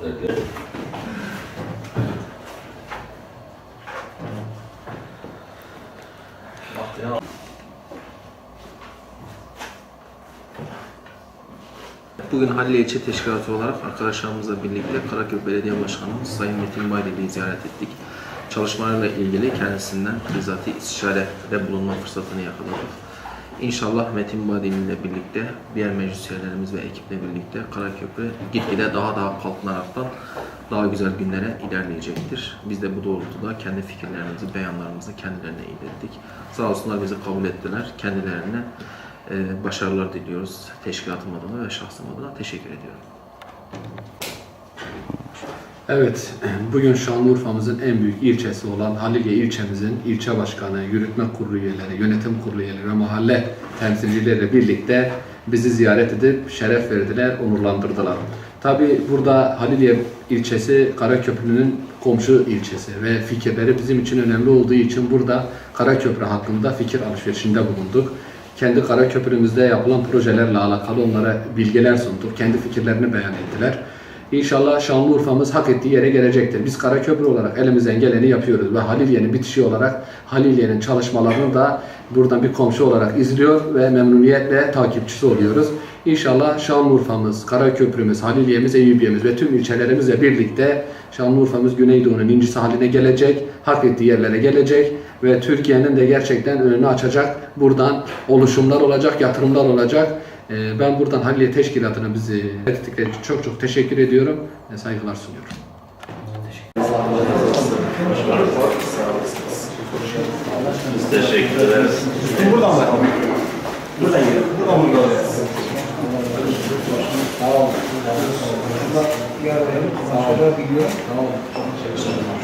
Bugün Halil İlçe Teşkilatı olarak arkadaşlarımızla birlikte Karaköy Belediye Başkanımız Sayın Metin Baydeli'yi ziyaret ettik. Çalışmalarla ilgili kendisinden bizzati istişarede bulunma fırsatını yakaladık. İnşallah Metin Badili ile birlikte diğer meclis ve ekiple birlikte Karaköprü gitgide daha daha kalkınaraktan daha güzel günlere ilerleyecektir. Biz de bu doğrultuda kendi fikirlerimizi, beyanlarımızı kendilerine ilettik. Sağ olsunlar bizi kabul ettiler. Kendilerine e, başarılar diliyoruz. Teşkilatım adına ve şahsım adına teşekkür ediyorum. Evet, bugün Şanlıurfa'mızın en büyük ilçesi olan Halilye ilçemizin ilçe başkanı, yürütme kurulu üyeleri, yönetim kurulu üyeleri ve mahalle temsilcileriyle birlikte bizi ziyaret edip şeref verdiler, onurlandırdılar. Tabi burada Halilye ilçesi Karaköprü'nün komşu ilçesi ve fikirleri bizim için önemli olduğu için burada Karaköprü hakkında fikir alışverişinde bulunduk. Kendi Karaköprümüzde yapılan projelerle alakalı onlara bilgiler sunduk. Kendi fikirlerini beyan ettiler. İnşallah Şanlıurfa'mız hak ettiği yere gelecektir. Biz Karaköprü olarak elimizden geleni yapıyoruz ve Halilye'nin bitişi olarak Halilye'nin çalışmalarını da buradan bir komşu olarak izliyor ve memnuniyetle takipçisi oluyoruz. İnşallah Şanlıurfa'mız, Karaköprümüz, Halilye'miz, Eyüpiye'miz ve tüm ilçelerimizle birlikte Şanlıurfa'mız Güneydoğu'nun incisi haline gelecek, hak ettiği yerlere gelecek ve Türkiye'nin de gerçekten önünü açacak. Buradan oluşumlar olacak, yatırımlar olacak. Ee, Ben buradan Halliye Teşkilatı'na bizi ettikleri için çok çok teşekkür ediyorum saygılar sunuyorum. Biz teşekkür ederiz. Buradan bak. Buradan gel. Buradan buradan. Tamam. Burada yarın sağda biliyor. Tamam.